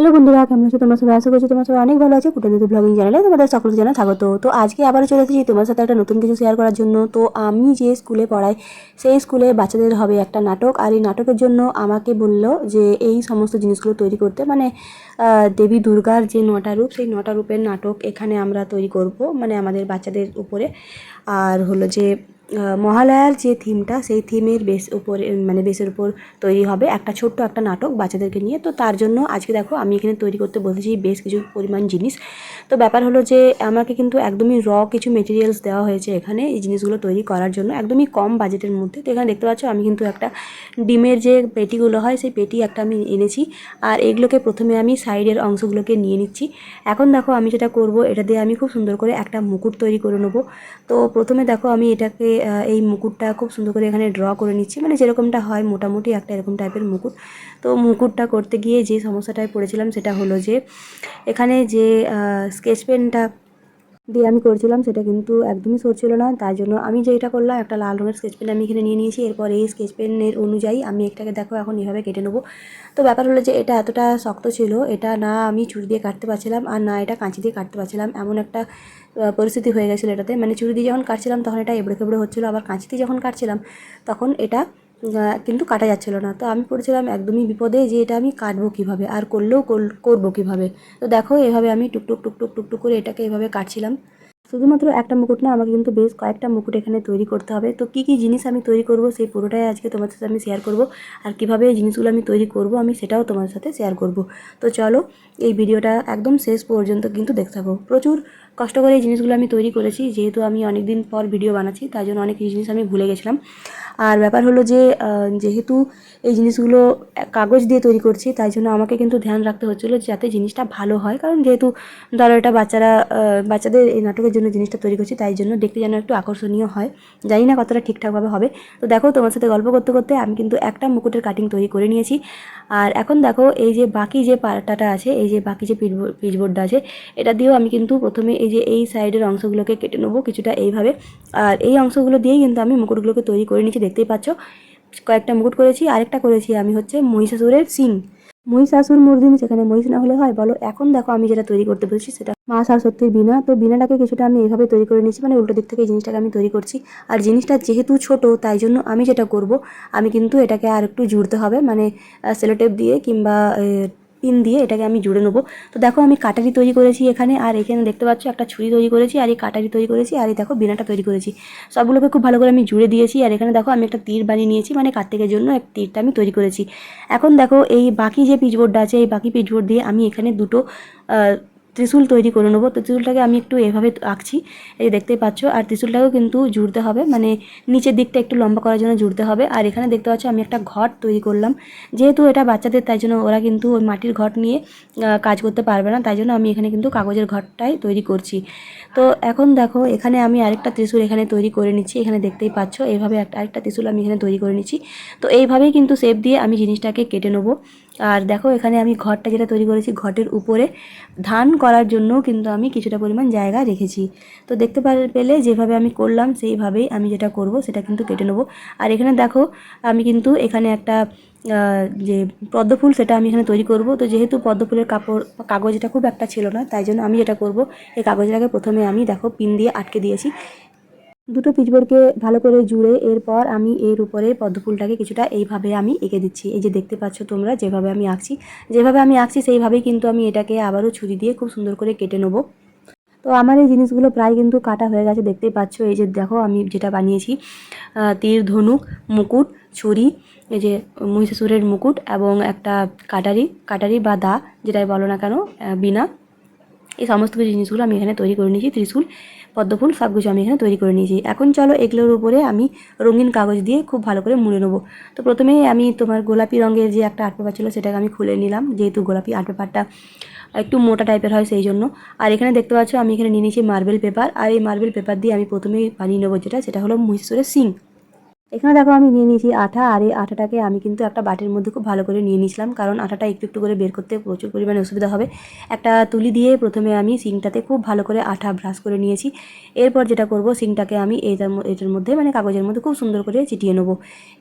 Hello বন্ধুরা, কেমন আছো তোমার সবাই? আশা করছি তোমার সবাই অনেক ভালো আছে। কুটানিতে ব্লগিং চ্যানেলে তোমাদের সকলকে জানা স্বাগত। তো আজকে আবারও চলে এসেছি তোমার সাথে একটা নতুন কিছু শেয়ার করার জন্য। তো আমি যে স্কুলে পড়াই, সেই স্কুলে বাচ্চাদের হবে একটা নাটক। আর এই নাটকের জন্য আমাকে বলল যে, এই সমস্ত জিনিসগুলো তৈরি করতে। মানে দেবী দুর্গার যে নটা রূপ, সেই নটা রূপের নাটক এখানে আমরা তৈরি করব মানে আমাদের বাচ্চাদের উপরে। আর হলো যে মহালয়ার যে থিমটা, সেই থিমের বেস উপরে মানে বেসের উপর তৈরি হবে একটা ছোট্ট একটা নাটক বাচ্চাদেরকে নিয়ে। তো তার জন্য আজকে দেখো, আমি এখানে তৈরি করতে বসেছি বেশ কিছু পরিমাণ জিনিস। তো ব্যাপার হলো যে, আমাকে কিন্তু একদমই র কিছু মেটেরিয়ালস দেওয়া হয়েছে এখানে এই জিনিসগুলো তৈরি করার জন্য, একদমই কম বাজেটের মধ্যে। তো এখানে দেখতে পাচ্ছ, আমি কিন্তু একটা ডিমের যে পেটিগুলো হয়, সেই পেটি একটা আমি এনেছি। আর এগুলোকে প্রথমে আমি সাইডের অংশগুলোকে নিয়ে নিচ্ছি। এখন দেখো, আমি যেটা করব, এটা দিয়ে আমি খুব সুন্দর করে একটা মুকুট তৈরি করে নেব। তো প্রথমে দেখো, আমি এটাকে এই মুকুটটা খুব সুন্দর করে এখানে ড্র করে নিচ্ছি। মানে যেরকমটা হয় মোটামুটি একটা এরকম টাইপের মুকুট। তো মুকুটটা করতে গিয়ে যে সমস্যাটায় পড়েছিলাম সেটা হলো যে, এখানে যে স্কেচ পেনটা দিয়ে আমি করছিলাম, সেটা কিন্তু একদমই সরছিল না। তাই জন্য আমি যেটা করলাম, একটা লাল রঙের স্কেচ পেন আমি এখানে নিয়ে নিয়েছি। এরপর এই স্কেচ পেনের অনুযায়ী আমি একটাকে দেখো এখন এভাবে কেটে নেব। তো ব্যাপার হলো যে এটা এতটা শক্ত ছিল, এটা না আমি ছুরি দিয়ে কাটতে পারছিলাম আর না এটা কাঁচি দিয়ে কাটতে পারছিলাম। এমন একটা পরিস্থিতি হয়ে গেছিল এটাতে। মানে ছুরি দিয়ে যখন কাটছিলাম, তখন এটা এবড়ে খেবড়ে হচ্ছিল। আবার কাঁচি দিয়ে যখন কাটছিলাম, তখন এটা কিন্তু কাটা যাচ্ছিল না। তো আমি পড়েছিলাম একদমই বিপদে যে এটা আমি কাটবো কীভাবে? আর করলেও কর- করব কীভাবে? তো দেখো এভাবে আমি টুকটুক টুকটুক টুকটুক করে এটাকে এভাবে কাটছিলাম। শুধুমাত্র একটা মুকুট না, আমাকে কিন্তু বেশ কয়েকটা মুকুট এখানে তৈরি করতে হবে। তো কী কী জিনিস আমি তৈরি করব সেই পুরোটাই আজকে তোমার সাথে আমি শেয়ার করব। আর কীভাবে এই জিনিসগুলো আমি তৈরি করব আমি সেটাও তোমার সাথে শেয়ার করব। তো চলো, এই ভিডিওটা একদম শেষ পর্যন্ত কিন্তু দেখতে থাকো। প্রচুর কষ্ট করে এই জিনিসগুলো আমি তৈরি করেছি, যেহেতু আমি অনেক দিন পর ভিডিও বানাচ্ছি তাই জন্য অনেক জিনিস আমি ভুলে গেছিলাম। আর ব্যাপার হলো যে যেহেতু এই জিনিসগুলো কাগজ দিয়ে তৈরি করছি, তাই জন্য আমাকে কিন্তু ধ্যান রাখতে হচ্ছিল যাতে জিনিসটা ভালো হয়। কারণ যেহেতু ধরো এটা বাচ্চারা বাচ্চাদের এই নাটকের জন্য জিনিসটা তৈরি করছি, তাই জন্য দেখতে যেন একটু আকর্ষণীয় হয়। জানি না কতটা ঠিকঠাকভাবে হবে। তো দেখো, তোমার সাথে গল্প করতে করতে আমি কিন্তু একটা মুকুটের কাটিং তৈরি করে নিয়েছি। আর এখন দেখো, এই যে বাকি যে পাটাটা আছে, এই যে বাকি যে পিচবোর্ড পিচবোর্ডটা আছে, এটা দিয়েও আমি কিন্তু প্রথমে এই যে এই সাইডের অংশগুলোকে কেটে নেব কিছুটা এইভাবে। আর এই অংশগুলো দিয়েই কিন্তু আমি মুকুটগুলোকে তৈরি করে নিয়েছি, দেখতেই পাচ্ছ। কয়েকটা মুকুট করেছি, আরেকটা করেছি আমি হচ্ছে মহিষাসুরের সিং মহিষাসুর মর্দিনী সেখানে মহিষ না হলে হয়, বলো। এখন দেখো আমি যেটা তৈরি করতে বলছি সেটা মা সরস্বতীর বিনা তো বিনাটাকে কিছুটা আমি এভাবে তৈরি করে নিয়েছি মানে উল্টো দিক থেকে জিনিসটাকে আমি তৈরি করছি। আর জিনিসটা যেহেতু ছোট, তাই জন্য আমি যেটা করব, আমি কিন্তু এটাকে আর একটু জুড়তে হবে মানে সেলোটেপ দিয়ে কিংবা পিন দিয়ে এটাকে আমি জুড়ে নেব। তো দেখো আমি কাটারি তৈরি করেছি এখানে, আর এখানে দেখতে পাচ্ছ একটা ছুরি তৈরি করেছি, আর এই কাটারি তৈরি করেছি, আর এই দেখো বিনাটা তৈরি করেছি। সবগুলোকে খুব ভালো করে আমি জুড়ে দিয়েছি, আর এখানে দেখো আমি একটা তীর বানিয়ে নিয়েছি মানে কার্তিকের জন্য এক তীরটা আমি তৈরি করেছি। এখন দেখো এই বাকি যে পিচবোর্ডটা আছে, এই বাকি পিচবোর্ড দিয়ে আমি এখানে দুটো ত্রিশূল তৈরি করে নেব। তো ত্রিশূলটাকে আমি একটু এভাবে আঁকছি। এই দেখতেই পাচ্ছ, আর ত্রিশূলটাকেও কিন্তু জুড়তে হবে। মানে নিচের দিকটা একটু লম্বা করার জন্য জুড়তে হবে। আর এখানে দেখতে পাচ্ছ, আমি একটা ঘট তৈরি করলাম। যেহেতু এটা বাচ্চাদের, তাই জন্য ওরা কিন্তু ওই মাটির ঘট নিয়ে কাজ করতে পারবে না। তাই জন্য আমি এখানে কিন্তু কাগজের ঘরটাই তৈরি করছি। তো এখন দেখো, এখানে আমি আরেকটা ত্রিশূল এখানে তৈরি করে নিচ্ছি। এখানে দেখতেই পাচ্ছ এইভাবে একটা, আরেকটা ত্রিশূল আমি এখানে তৈরি করে নিচ্ছি। তো এইভাবেই কিন্তু শেপ দিয়ে আমি জিনিসটাকে কেটে নেব। আর দেখো, এখানে আমি ঘরটা যেটা তৈরি করেছি, ঘটের উপরে ধান করার জন্য কিন্তু আমি কিছুটা পরিমাণ জায়গা রেখেছি। তো দেখতে পেলে যেভাবে আমি করলাম, সেইভাবেই আমি যেটা করব, সেটা কিন্তু কেটে নেব। আর এখানে দেখো, আমি কিন্তু এখানে একটা যে পদ্মফুল সেটা আমি এখানে তৈরি করব। তো যেহেতু পদ্মফুলের কাপড়, কাগজটা খুব একটা ছিল না, তাই জন্য আমি যেটা করব, এই কাগজটাকে প্রথমে আমি দেখো, পিন দিয়ে আটকে দিয়েছি। দুটো পিচবোর্ডকে ভালো করে জুড়ে এরপর আমি এর উপরে পদ্মফুলটাকে কিছুটা এইভাবে আমি এঁকে দিচ্ছি। এই যে দেখতে পাচ্ছ তোমরা, যেভাবে আমি আঁকছি, যেভাবে আমি আঁকছি সেইভাবেই কিন্তু আমি এটাকে আবারও ছুরি দিয়ে খুব সুন্দর করে কেটে নেব। তো আমার এই জিনিসগুলো প্রায় কিন্তু কাটা হয়ে গেছে দেখতেই পাচ্ছ? এই যে দেখো, আমি যেটা বানিয়েছি তীর, ধনুক, মুকুট, ছুরি, এই যে মহিষাসুরের মুকুট এবং একটা কাটারি কাটারি বা দা, যেটাই বলো না কেন বিনা। এই সমস্ত কিছু জিনিসগুলো আমি এখানে তৈরি করে নিয়েছি, ত্রিশূল, পদ্মফুল সব কিছু আমি এখানে তৈরি করে নিয়েছি। এখন চলো এগুলোর উপরে আমি রঙিন কাগজ দিয়ে খুব ভালো করে মুড়ে নেব। তো প্রথমে আমি তোমার গোলাপি রঙের যে একটা আর্ট পেপার ছিল সেটাকে আমি খুলে নিলাম, যেহেতু গোলাপি আর্ট পেপারটা একটু মোটা টাইপের হয় সেই জন্য। আর এখানে দেখতে পাচ্ছ আমি এখানে নিয়ে নিয়েছি মার্বেল পেপার, আর এই মার্বেল পেপার দিয়ে আমি প্রথমেই বানিয়ে নেব যেটা, সেটা হলো মহীশূরের সিং। এখানে দেখো আমি নিয়ে নিয়েছি আঠা, আর এই আঠাটাকে আমি কিন্তু একটা বাটির মধ্যে খুব ভালো করে নিয়ে নিয়েছিলাম, কারণ আঠাটা একটু একটু করে বের করতে প্রচুর পরিমাণে অসুবিধা হবে। একটা তুলি দিয়ে প্রথমে আমি সিংটাতে খুব ভালো করে আঠা ব্রাশ করে নিয়েছি। এরপর যেটা করব, সিংটাকে আমি এটার এটার মধ্যে মানে কাগজের মধ্যে খুব সুন্দর করে চিটিয়ে নেব।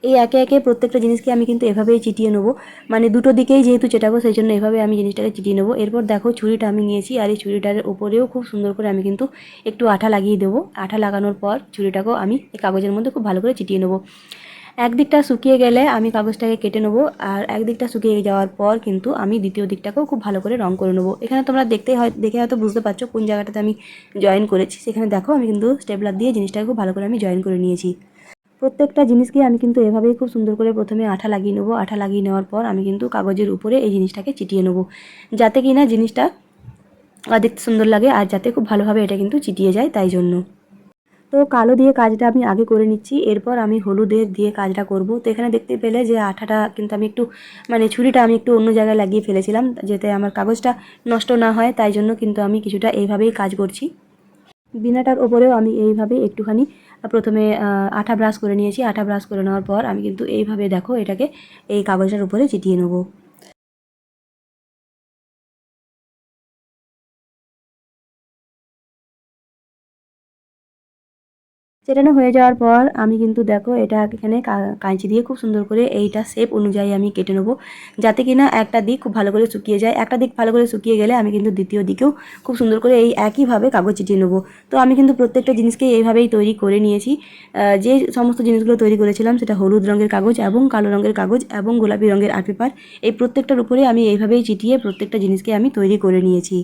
এই একে একে প্রত্যেকটা জিনিসকে আমি কিন্তু এভাবেই চিটিয়ে নেব। মানে দুটো দিকেই যেহেতু চেটাবো, সেই জন্য এভাবে আমি জিনিসটাকে চিটিয়ে নেব। এরপর দেখো ছুরিটা আমি নিয়েছি, আর এই ছুরিটার উপরেও খুব সুন্দর করে আমি কিন্তু একটু আঠা লাগিয়ে দেবো। আঠা লাগানোর পর ছুরিটাকেও আমি এই কাগজের মধ্যে খুব ভালো করে চিটিয়ে নেব। একদিকটা শুকিয়ে গেলে আমি কাগজটাকে কেটে নেব, আর একদিকটা শুকিয়ে যাওয়ার পর কিন্তু আমি দ্বিতীয় দিকটাকেও খুব ভালো করে রং করে নেব। এখানে তোমরা দেখতেই হয়, দেখে হয়তো বুঝতে পারছ কোন জায়গাটাতে আমি জয়েন করেছি। সেখানে দেখো আমি কিন্তু স্টেপলার দিয়ে জিনিসটাকে খুব ভালো করে আমি জয়েন করে নিয়েছি। প্রত্যেকটা জিনিসকে আমি কিন্তু এভাবেই খুব সুন্দর করে প্রথমে আঠা লাগিয়ে নেব। আঠা লাগিয়ে নেওয়ার পর আমি কিন্তু কাগজের উপরে এই জিনিসটাকে চিটিয়ে নেব, যাতে কি না জিনিসটা দেখতে সুন্দর লাগে আর যাতে খুব ভালোভাবে এটা কিন্তু চিটিয়ে যায় তাই জন্য। তো কালো দিয়ে কাজটা আমি আগে করে নিচ্ছি, এরপর আমি হলুদের দিয়ে কাজটা করব। তো এখানে দেখতে পেলে যে আঠাটা কিন্তু আমি একটু মানে ছুরিটা আমি একটু অন্য জায়গায় লাগিয়ে ফেলেছিলাম, যাতে আমার কাগজটা নষ্ট না হয়, তাই জন্য কিন্তু আমি কিছুটা এইভাবেই কাজ করছি। বিনাটার ওপরেও আমি এইভাবে একটুখানি, প্রথমে আঠা ব্রাশ করে নিয়েছি। আঠা ব্রাশ করে নেওয়ার পর আমি কিন্তু এইভাবে দেখো এটাকে এই কাগজটার উপরে চিটিয়ে নেব। চেটানো হয়ে যাওয়ার পর আমি কিন্তু দেখো এটা এখানে কাঁচি দিয়ে খুব সুন্দর করে এইটা শেপ অনুযায়ী আমি কেটে নেব। যাতে কিনা একটা দিক খুব ভালো করে শুকিয়ে যায়। একটা দিক ভালো করে শুকিয়ে গেলে আমি কিন্তু দ্বিতীয় দিকেও খুব সুন্দর করে এই একইভাবে কাগজ চিটিয়ে নেব। তো আমি কিন্তু প্রত্যেকটা জিনিসকে এইভাবেই তৈরি করে নিয়েছি। যে সমস্ত জিনিসগুলো তৈরি করেছিলাম সেটা হলুদ রঙের কাগজ এবং কালো রঙের কাগজ এবং গোলাপি রঙের আর্ট পেপার এই প্রত্যেকটার উপরে আমি এইভাবেই চিটিয়ে প্রত্যেকটা জিনিসকে আমি তৈরি করে নিয়েছি।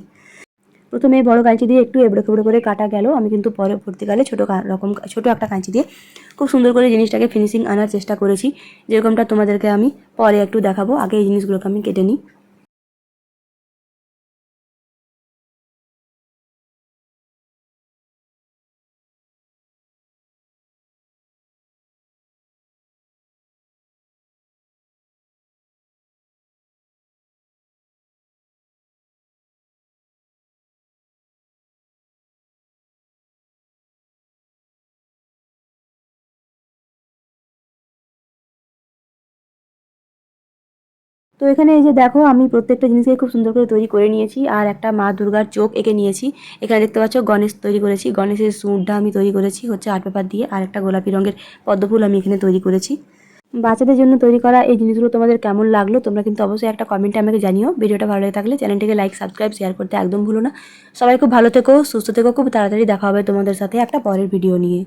প্রথমে বড় কাঁচি দিয়ে একটু এবড়ো খেবড়ো করে কাটা গেল। আমি কিন্তু পরবর্তীকালে ছোটো রকম ছোটো একটা কাঁচি দিয়ে খুব সুন্দর করে জিনিসটাকে ফিনিশিং আনার চেষ্টা করেছি। যেরকমটা তোমাদেরকে আমি পরে একটু দেখাবো। আগে এই জিনিসগুলোকে আমি কেটে নিই। তো এখানে এই যে দেখো, আমি প্রত্যেকটা জিনিসকে খুব সুন্দর করে তৈরি করে নিয়েছি, আর একটা মা দুর্গার চোখ এঁকে নিয়েছি। এখানে দেখতে পাচ্ছ গণেশ তৈরি করেছি, গণেশের সুরটা আমি তৈরি করেছি, হচ্ছে আর্ট পেপার দিয়ে, আর একটা গোলাপি রঙের পদ্মফুল আমি এখানে তৈরি করেছি। বাচ্চাদের জন্য তৈরি করা এই জিনিসগুলো তোমাদের কেমন লাগল, তোমরা কিন্তু অবশ্যই একটা কমেন্টে আমাকে জানিও। ভিডিওটা ভালো লাগে থাকলে চ্যানেলটিকে লাইক, সাবস্ক্রাইব, শেয়ার করতে একদম ভুলো না। সবাই খুব ভালো থেকো, সুস্থ থেকো, খুব তাড়াতাড়ি দেখা হবে তোমাদের সাথে একটা পরের ভিডিও নিয়ে।